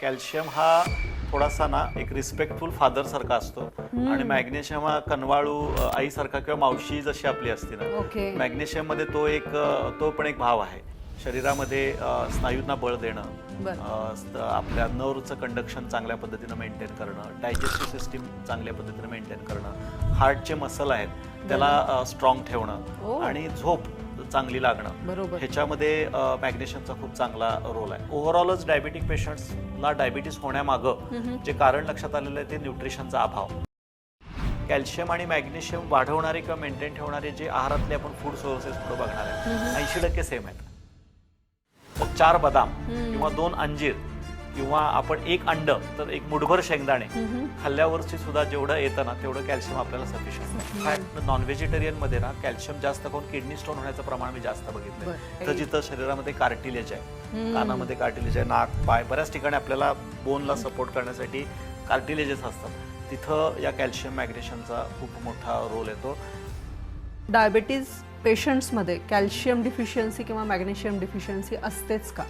Calcium हा थोडासा ना एक रिस्पेक्टफुल फादर सारखा असतो. आणि मॅग्नेशियम हा कनवाळू अ, आईसारखा किंवा मावशी जशी आपली असते ना मॅग्नेशियममध्ये तो एक तो पण एक भाव आहे. शरीरामध्ये स्नायूंना बळ देणं आपल्या नर्वचं कंडक्शन चांगल्या पद्धतीनं मेंटेन करणं डायजेस्टिव्ह सिस्टीम चांगल्या पद्धतीनं मेंटेन करणं हार्टचे मसल आहेत त्याला स्ट्रॉंग. ठेवणं आणि झोप. चांगली लागणं. बरोबर. ह्याच्यामध्ये मॅग्नेशियमचा खूप चांगला रोल आहे. ओव्हरऑलच डायबिटिक पेशंट्सला डायबिटीस होण्यामागं जे कारण लक्षात आलेलं आहे ते न्यूट्रिशनचा अभाव. कॅल्शियम आणि मॅग्नेशियम वाढवणारे किंवा मेंटेन ठेवणारे जे आहारातले आपण फूड सोर्सेस पुढे बघणार आहे ऐंशी टक्के सेम आहेत. चार बदाम किंवा दोन अंजीर किंवा आपण एक अंड तर एक मुठभर शेंगदाणे खाल्ल्यावरची सुद्धा जेवढं येतं ना तेवढं कॅल्शियम आपल्याला सफिशियंट फॅक्ट नॉन व्हेजिटेरियनमध्ये ना कॅल्शियम जास्त करून किडनी स्टोन होण्याचं प्रमाण मी जास्त बघितलं. तर जिथं शरीरामध्ये कार्टिलेज आहे कानामध्ये कार्टिलेज आहे नाक पाय बऱ्याच ठिकाणी आपल्याला बोनला सपोर्ट करण्यासाठी कार्टिलेजेस असतात. तिथं या कॅल्शियम मॅग्नेशियमचा खूप मोठा रोल येतो. डायबिटीज पेशंट्समध्ये कॅल्शियम डिफिशियन्सी किंवा मॅग्नेशियम डिफिशियन्सी असतेच का?